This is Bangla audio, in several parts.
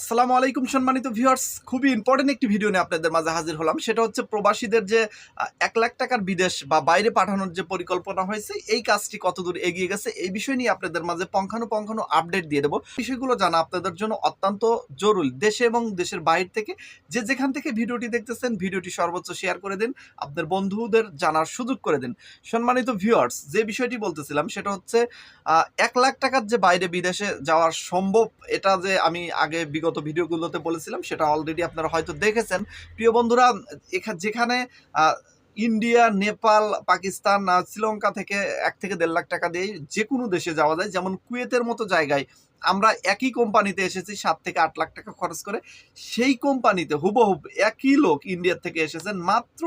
আসসালামু আলাইকুম সম্মানিত ভিউয়ার্স। খুবই ইম্পর্টেন্ট একটি ভিডিও নিয়ে আপনাদের মাঝে হাজির হলাম। সেটা হচ্ছে প্রবাসীদের যে এক লাখ টাকার বিদেশ বা বাইরে পাঠানোর যে পরিকল্পনা হয়েছে, এই কাজটি কতদূর এগিয়ে গেছে, এই বিষয় নিয়ে আপনাদের মাঝে পঙ্খানুপঙ্খানু আপডেট দিয়ে দেবো। বিষয়গুলো জানা আপনাদের জন্য অত্যন্ত জরুরি। দেশে এবং দেশের বাইরে থেকে যে যেখান থেকে ভিডিওটি দেখতেছেন, ভিডিওটি সর্বোচ্চ শেয়ার করে দিন আপনার বন্ধুদের জানার সুযোগ করে দিন। সম্মানিত ভিউয়ার্স, যে বিষয়টি বলতেছিলাম, সেটা হচ্ছে এক লাখ টাকার যে বাইরে বিদেশে যাওয়ার সম্ভব, এটা যে আমি আগে বিগত ভিডিওগুলোতে বলেছিলাম, সেটা অলরেডি আপনারা হয়তো দেখেছেন। প্রিয় বন্ধুরা যেখানে ইন্ডিয়া, নেপাল, পাকিস্তান শ্রীলঙ্কা থেকে এক থেকে দেড় লাখ টাকা দিয়ে যে কোনো দেশে যাওয়া যায়। যেমন কুয়েতের মতো জায়গায় আমরা একই কোম্পানিতে এসেছি, সাত থেকে আট লাখ টাকা খরচ করে। সেই কোম্পানিতে হুবহুব একই লোক ইন্ডিয়ার থেকে এসেছেন, মাত্র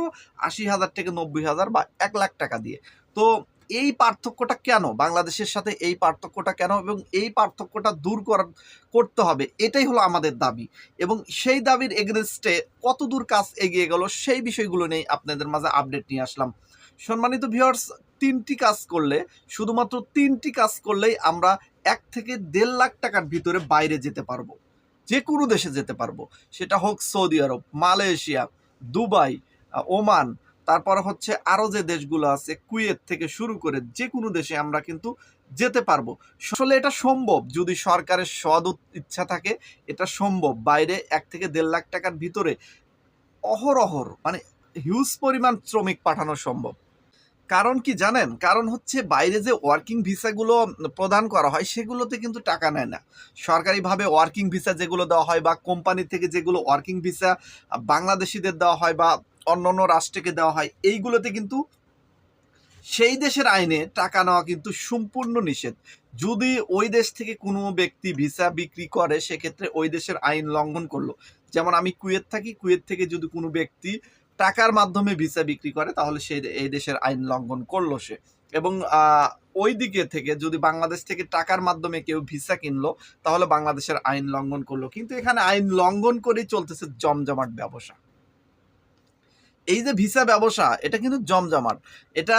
আশি হাজার থেকে নব্বই হাজার বা এক লাখ টাকা দিয়ে। তো এই পার্থক্যটা কেন? বাংলাদেশের সাথে এই পার্থক্যটা কেন? এবং এই পার্থক্যটা দূর করার, করতে হবে। এটাই হলো আমাদের দাবি। এবং সেই দাবির এগেনস্টে কত দূর কাজ এগিয়ে গেল সেই বিষয়গুলো নিয়ে আপনাদের মাঝে আপডেট নিয়ে আসলাম। সম্মানিত ভিউয়ার্স তিনটি কাজ করলে, শুধুমাত্র তিনটি কাজ করলেই আমরা এক থেকে দেড় লাখ টাকার ভিতরে বাইরে যেতে পারব। যে কোনো দেশে যেতে পারব। সেটা হোক Saudi Arab, Malaysia, Dubai Oman তারপরে হচ্ছে আরও যে দেশগুলো আছে, কুয়েত থেকে শুরু করে যে কোনো দেশে আমরা কিন্তু যেতে পারব। আসলে এটা সম্ভব যদি সরকারের সদ ইচ্ছা থাকে, এটা সম্ভব। বাইরে এক থেকে দেড় লাখ টাকার ভিতরে অহরহর মানে হিউজ পরিমাণ শ্রমিক পাঠানো সম্ভব। কারণ কি জানেন? কারণ হচ্ছে বাইরে যে ওয়ার্কিং ভিসাগুলো প্রদান করা হয়, সেগুলোতে কিন্তু টাকা নেয় না। সরকারিভাবে ওয়ার্কিং ভিসা যেগুলো দেওয়া হয় বা কোম্পানি থেকে যেগুলো ওয়ার্কিং ভিসা বাংলাদেশিদের দেওয়া হয় বা অন্য অন্য রাষ্ট্রকে দেওয়া হয়। এইগুলোতে কিন্তু সেই দেশের আইনে টাকা নেওয়া কিন্তু সম্পূর্ণ নিষেধ। যদি ওই দেশ থেকে কোনো ব্যক্তি ভিসা বিক্রি করে, সেক্ষেত্রে ওই দেশের আইন লঙ্ঘন করল। যেমন আমি কুয়েত থাকি, কুয়েত থেকে যদি কোনো ব্যক্তি টাকার মাধ্যমে ভিসা বিক্রি করে, তাহলে সে এই দেশের আইন লঙ্ঘন করল সে। এবং ওই দিকে থেকে যদি বাংলাদেশ থেকে টাকার মাধ্যমে কেউ ভিসা কিনলো, তাহলে বাংলাদেশের আইন লঙ্ঘন করল। কিন্তু এখানে আইন লঙ্ঘন করেই চলতেছে জমজমাট ব্যবসা। এই যে ভিসা ব্যবসা, এটা কিন্তু জমজমাট। এটা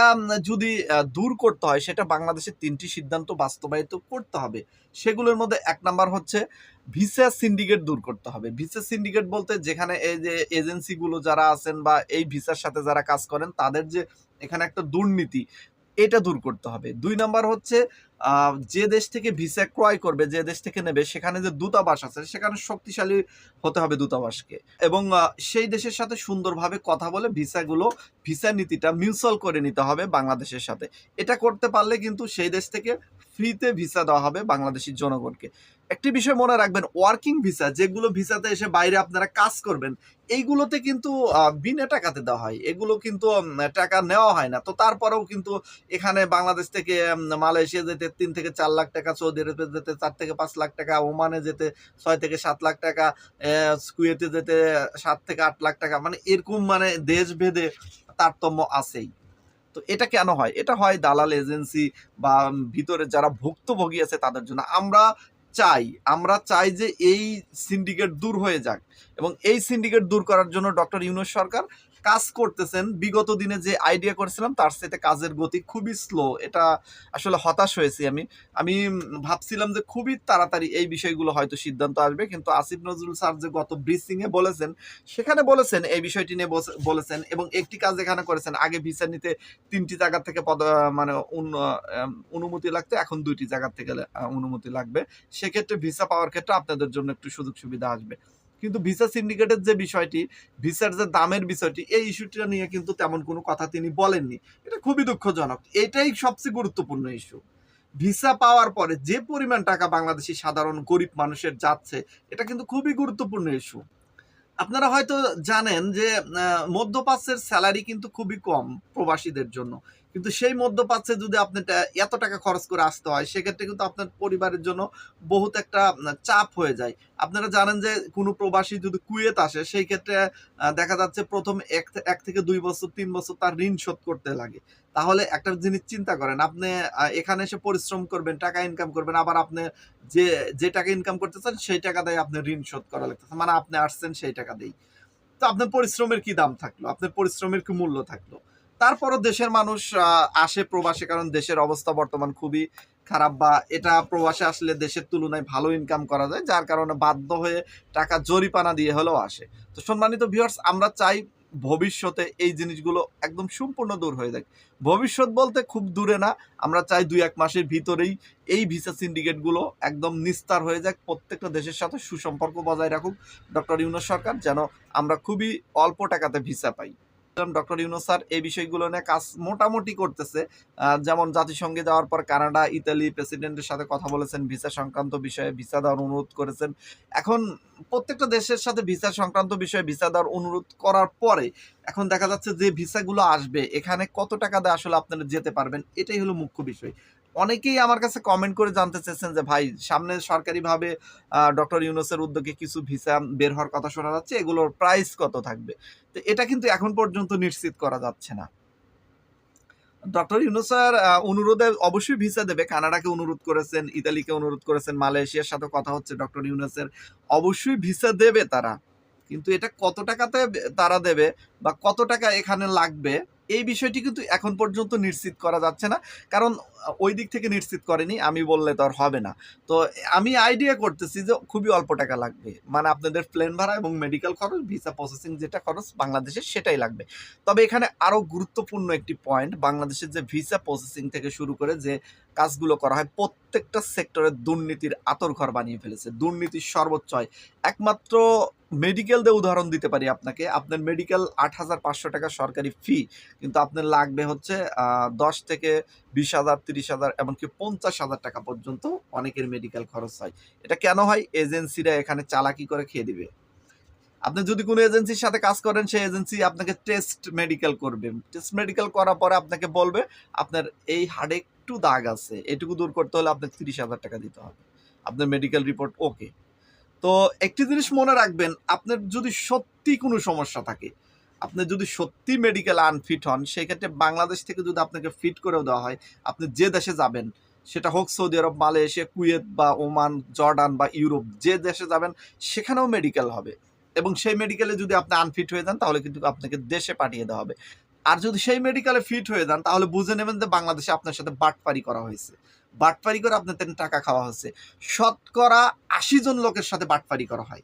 যদি দূর করতে হয়, সেটা বাংলাদেশের তিনটি সিদ্ধান্ত বাস্তবায়িত করতে হবে। সেগুলোর মধ্যে এক নাম্বার হচ্ছে, ভিসা সিন্ডিকেট দূর করতে হবে। ভিসা সিন্ডিকেট বলতে যেখানে এই যে এজেন্সিগুলো যারা আছেন বা এই ভিসার সাথে যারা কাজ করেন, তাদের যে এখানে একটা দুর্নীতি, এটা দূর করতে হবে। দুই নাম্বার হচ্ছে যে দেশ থেকে ভিসা ক্রয় করবে, যে দেশ থেকে নেবে, সেখানে যে দূতাবাস আছে, সেখানে শক্তিশালী হতে হবে দূতাবাসকে। এবং সেই দেশের সাথে সুন্দরভাবে কথা বলে ভিসাগুলো, ভিসা নীতিটা মিউচুয়াল করে নিতে হবে বাংলাদেশের সাথে। এটা করতে পারলে কিন্তু সেই দেশ থেকে ফ্রিতে ভিসা দেওয়া হবে বাংলাদেশের জনগণকে। একটি বিষয় মনে রাখবেন ওয়ার্কিং ভিসা যেগুলো ভিসাতে এসে বাইরে আপনারা কাজ করবেন, এইগুলোতে কিন্তু বিনা টাকাতে দেওয়া হয়। এগুলো কিন্তু টাকা নেওয়া হয় না। তো তারপরেও কিন্তু এখানে বাংলাদেশ থেকে মালয়েশিয়া যেতে তিন থেকে চার লাখ টাকা, সৌদি আরবে যেতে চার থেকে পাঁচ লাখ টাকা, ওমানে যেতে ছয় থেকে সাত লাখ টাকা কুয়েতে যেতে সাত থেকে আট লাখ টাকা মানে এরকম মানে দেশ ভেদে তারতম্য আছেই। তো এটা কেন হয়? এটা হয় দালাল এজেন্সি বা ভিতরে যারা ভুক্তভোগী আছে তাদের জন্য। আমরা চাই আমরা চাই যে এই সিন্ডিকেট দূর হয়ে যাক এবং এই সিন্ডিকেট দূর করার জন্য ডক্টর ইউনুস সরকার কাজ করতেছেন, বিগত দিনে যে আইডিয়া করেছিলাম, তার সাথে কাজের গতি খুবই স্লো এটা আসলে হতাশ হয়েছি আমি। আমি ভাবছিলাম যে খুবই তাড়াতাড়ি এই বিষয়গুলো হয়তো সিদ্ধান্ত আসবে, কিন্তু আসিফ নজরুল স্যার যে গত ব্রিফিং এ বলেছেন, সেখানে বলেছেন এই বিষয়টি নিয়ে বলেছেন এবং একটি কাজ এখানে করেছেন। আগে ভিসা নিতে তিনটি জায়গা থেকে পদ মানে অনুমতি লাগতো, এখন দুইটি জায়গা থেকে অনুমতি লাগবে। সেক্ষেত্রে ভিসা পাওয়ার ক্ষেত্রে আপনাদের জন্য একটু সুযোগ সুবিধা আসবে। কিন্তু ভিসা সিন্ডিকেটের যে বিষয়টি ভিসার যে দামের বিষয়টি, এই ইস্যুটা নিয়ে কিন্তু তেমন কোনো কথা তিনি বলেননি। এটা খুবই দুঃখজনক। এটাই সবচেয়ে গুরুত্বপূর্ণ ইস্যু ভিসা পাওয়ার পরে যে পরিমাণ টাকা বাংলাদেশি সাধারণ গরিব মানুষের যাচ্ছে, এটা কিন্তু খুবই গুরুত্বপূর্ণ ইস্যু আপনারা হয়তো জানেন যে মধ্যপ্রাচ্যের স্যালারি কিন্তু খুবই কম প্রবাসীদের জন্য। কিন্তু সেই মধ্যপ্রাচ্যে যদি আপনি এত টাকা খরচ করে আসতে হয়, সেক্ষেত্রে কিন্তু আপনার পরিবারের জন্য বহুত একটা চাপ হয়ে যায়। আপনারা জানেন যে কোনো প্রবাসী যদি কুয়েত আসে, সেই ক্ষেত্রে দেখা যাচ্ছে প্রথম এক এক থেকে দুই বছর, তিন বছর তার ঋণ শোধ করতে লাগে। তাহলে একটা জিনিস চিন্তা করেন, আপনি এখানে এসে পরিশ্রম করবেন, টাকা ইনকাম করবেন, আবার আপনি যে যে টাকা ইনকাম করতে চান, সেই টাকা দিয়ে আপনি ঋণ শোধ করা লাগতেছে। মানে আপনি আসছেন সেই টাকা দিয়েই। তো আপনার পরিশ্রমের কি দাম থাকল? আপনার পরিশ্রমের কি মূল্য থাকল? তারপরও দেশের মানুষ আসে প্রবাসে কারণ দেশের অবস্থা বর্তমান খুবই খারাপ বা এটা প্রবাসে আসলে দেশের তুলনায় ভালো ইনকাম করা যায়, যার কারণে বাধ্য হয়ে টাকা জরিপানা দিয়ে হলেও আসে। তো সম্মানিত ভিউয়ার্স আমরা চাই ভবিষ্যতে এই জিনিসগুলো একদম সম্পূর্ণ দূর হয়ে যাক। ভবিষ্যৎ বলতে খুব দূরে না, আমরা চাই দুই এক মাসের ভিতরেই এই ভিসা সিন্ডিকেটগুলো একদম নিস্তার হয়ে যাক, প্রত্যেকটা দেশের সাথে সুসম্পর্ক বজায় রাখুক। ডক্টর ইউনুস সরকার, যেন আমরা খুবই অল্প টাকাতে ভিসা পাই। ডক্টর ইউনুস স্যার, এই বিষয়গুলো নিয়ে কাজ মোটামুটি করতেছে। যেমন জাতিসংঘে যাওয়ার পর কানাডা, ইতালি প্রেসিডেন্টের সাথে কথা বলেছেন, ভিসা সংক্রান্ত বিষয়ে ভিসা দেওয়ার অনুরোধ করেছেন। এখন প্রত্যেকটা দেশের সাথে ভিসা সংক্রান্ত বিষয়ে ভিসা দেওয়ার অনুরোধ করার পরে এখন দেখা যাচ্ছে যে ভিসাগুলো আসবে, এখানে কত টাকা দিয়ে আসলে আপনারা যেতে পারবেন, এটাই হলো মুখ্য বিষয়। অনেকেই আমার কাছে কমেন্ট করে জানতে চেয়েছেন যে, ভাই, সামনে সরকারিভাবে ডক্টর ইউনুসের উদ্যোগে কিছু ভিসা বের হওয়ার কথা শোনা যাচ্ছে, এগুলোর প্রাইস কত থাকবে? তো এটা কিন্তু এখন পর্যন্ত নিশ্চিত করা যাচ্ছে না। ডক্টর ইউনুসার অনুরোধে অবশ্যই ভিসা দেবে। কানাডাকে অনুরোধ করেছেন, ইতালিকে অনুরোধ করেছেন, মালয়েশিয়ার সাথে কথা হচ্ছে ডক্টর ইউনুসের। অবশ্যই ভিসা দেবে তারা। কিন্তু এটা কত টাকাতে তারা দেবে বা কত টাকা এখানে লাগবে এই বিষয়টি কিন্তু এখন পর্যন্ত নিশ্চিত করা যাচ্ছে না। কারণ, ওই দিক থেকে নিশ্চিত করেনি, আমি বললে তো আর হবে না। তো, আমি আইডিয়া করতেছি যে খুবই অল্প টাকা লাগবে। মানে আপনাদের প্লেন ভাড়া এবং মেডিকেল খরচ ভিসা প্রসেসিং যেটা খরচ বাংলাদেশের সেটাই লাগবে। তবে এখানে আরও গুরুত্বপূর্ণ একটি পয়েন্ট বাংলাদেশের যে ভিসা প্রসেসিং থেকে শুরু করে যে কাজগুলো করা হয়, প্রত্যেকটা সেক্টরে দুর্নীতির আতরঘর বানিয়ে ফেলেছে। দুর্নীতির সর্বোচ্চ একমাত্র মেডিকেল দিয়ে উদাহরণ দিতে পারি আপনাকে। আপনার মেডিকেল আট হাজার পাঁচশো টাকা সরকারি ফি কিন্তু আপনার লাগবে হচ্ছে দশ থেকে বিশ হাজার, তিরিশ হাজার, এমনকি পঞ্চাশ হাজার টাকা পর্যন্ত অনেকের মেডিকেল খরচ হয়। এটা কেন হয়? এজেন্সিরা এখানে চালাকি করে খেয়ে দিবে। আপনি যদি কোনো এজেন্সির সাথে কাজ করেন, সেই এজেন্সি আপনাকে টেস্ট মেডিকেল করবে। টেস্ট মেডিকেল করার পরে আপনাকে বলবে, আপনার এই হাড়ে একটু দাগ আছে। এটুকু দূর করতে হলে আপনাকে তিরিশ হাজার টাকা দিতে হবে। আপনার মেডিকেল রিপোর্ট ওকে তো একটি জিনিস মনে রাখবেন, আপনার যদি সত্যি কোনো সমস্যা থাকে, আপনি যদি সত্যি মেডিকেল আনফিট হন সেই ক্ষেত্রে বাংলাদেশ থেকে যদি আপনাকে ফিট করেও দেওয়া হয়, আপনি যে দেশে যাবেন, সেটা হোক সৌদি আরব, মালয়েশিয়া, কুয়েত বা ওমান, জর্ডান বা ইউরোপ, যে দেশে যাবেন, সেখানেও মেডিকেল হবে। এবং সেই মেডিকেলে যদি আপনি আনফিট হয়ে যান, তাহলে কিন্তু আপনাকে দেশে পাঠিয়ে দেওয়া হবে। আর যদি সেই মেডিকেলে ফিট হয়ে যান, তাহলে বুঝে নেবেন যে বাংলাদেশে আপনার সাথে বাটপারি করা হয়েছে। বাটপারি করে আপনাদের টাকা খাওয়া হচ্ছে। শতকরা আশি জন লোকের সাথে বাটপারি করা হয়।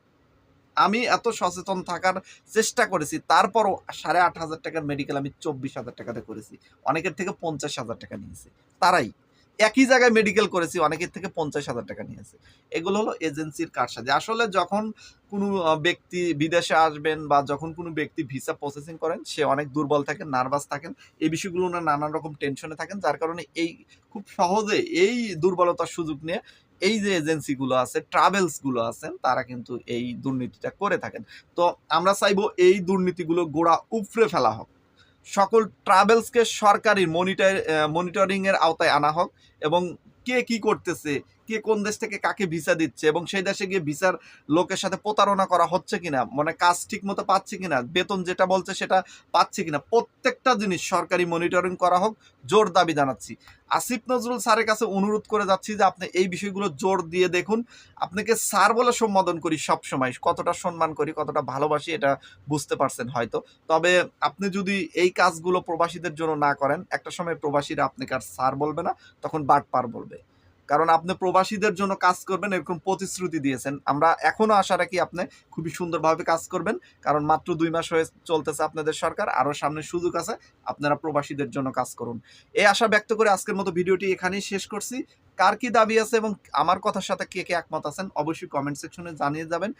আমি এত সচেতন থাকার চেষ্টা করেছি, তারপরও সাড়ে আট হাজার টাকার মেডিকেল আমি চব্বিশ হাজার টাকাতে করেছি। অনেকের থেকে পঞ্চাশ হাজার টাকা নিয়েছি। তারাই। একই জায়গায় মেডিকেল করেছি, অনেকের থেকে পঞ্চাশ হাজার টাকা নিয়েছে। এগুলো হলো এজেন্সির কারসাজি। আসলে যখন কোনো ব্যক্তি বিদেশে আসবেন বা যখন কোনো ব্যক্তি ভিসা প্রসেসিং করেন, সে অনেক দুর্বল থাকেন নার্ভাস থাকেন। এই বিষয়গুলো না নানান রকম টেনশনে থাকেন, যার কারণে এই খুব সহজে এই দুর্বলতার সুযোগ নিয়ে এই যে এজেন্সিগুলো আছে ট্রাভেলসগুলো আছেন, তারা কিন্তু এই দুর্নীতিটা করে থাকেন। তো আমরা চাইব এই দুর্নীতিগুলো গোড়া উপড়ে ফেলা হোক। সকল ট্রাভেলসকে সরকারি মনিটার মনিটরিংয়ের আওতায় আনা হোক এবং কে কি করতেছে কে কোন দেশ থেকে কাকে ভিসা দিচ্ছে এবং সেই দেশে গিয়ে ভিসার লোকের সাথে প্রতারণা করা হচ্ছে কিনা মানে কাজ ঠিক মতো পাচ্ছে কিনা, বেতন যেটা বলছে সেটা পাচ্ছে কিনা, প্রত্যেকটা জিনিস সরকারি মনিটরিং করা হোক, জোর দাবি জানাচ্ছি। আসিফ নজরুল স্যারের কাছে অনুরোধ করে যাচ্ছি যে আপনি এই বিষয়গুলো জোর দিয়ে দেখুন। আপনাকে স্যার বলে সম্বোধন করি সব সময় কতটা সম্মান করি, কতটা ভালোবাসি এটা বুঝতে পারছেন হয়তো। তবে আপনি যদি এই কাজগুলো প্রবাসীদের জন্য না করেন, একটা সময় প্রবাসীরা আপনাকে আর স্যার বলবে না, তখন বাট পার বলবে। কারণ আপনি প্রবাসীদের জন্য কাজ করবেন, এরকম প্রতিশ্রুতি দিয়েছেন। আমরা এখনও আশা রাখি আপনি খুবই সুন্দরভাবে কাজ করবেন, কারণ মাত্র দুই মাস হয়ে চলতেছে আপনাদের সরকার, আরও সামনে সুযোগ আছে, আপনারা প্রবাসীদের জন্য কাজ করুন। এই আশা ব্যক্ত করে আজকের মতো ভিডিওটি এখানেই শেষ করছি। কার কি দাবি আছে এবং আমার কথার সাথে কে কে একমত আছেন, অবশ্যই কমেন্ট সেকশনে জানিয়ে যাবেন।